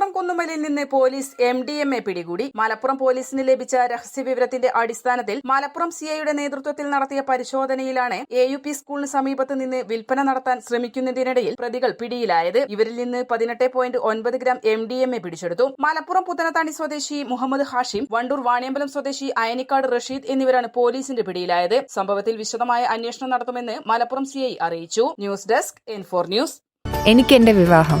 Malappuram കുന്നുമലിൽ നിന്ന് police M D M A പിടികൂടി. മലപ്പുറം പോലീസിന് ലഭിച്ച രഹസ്യവിവരത്തിന്റെ അടിസ്ഥാനത്തിൽ മലപ്പുറം സിഐയുടെ നേതൃത്വത്തിൽ നടത്തിയ പരിശോധനയിലാണ് എ യു പി സ്കൂളിന് സമീപത്ത് നിന്ന് വിൽപ്പന നടത്താൻ ശ്രമിക്കുന്നതിനിടയിൽ പ്രതികൾ പിടിയിലായത്. ഇവരിൽ നിന്ന് പതിനെട്ട് പോയിന്റ് ഒൻപത് gram M D M A പിടിച്ചെടുത്തു. മലപ്പുറം പുത്തനത്താണി സ്വദേശി മുഹമ്മദ് ഹാഷിം വണ്ടൂർ വാണിയമ്പലം സ്വദേശി അയനിക്കാട് റഷീദ് എന്നിവരാണ് പോലീസിന്റെ പിടിയിലായത്. സംഭവത്തിൽ വിശദമായ അന്വേഷണം നടത്തുമെന്ന് മലപ്പുറം സിഐ അറിയിച്ചു. News desk N four news. എനിക്ക് എന്റെ വിവാഹം.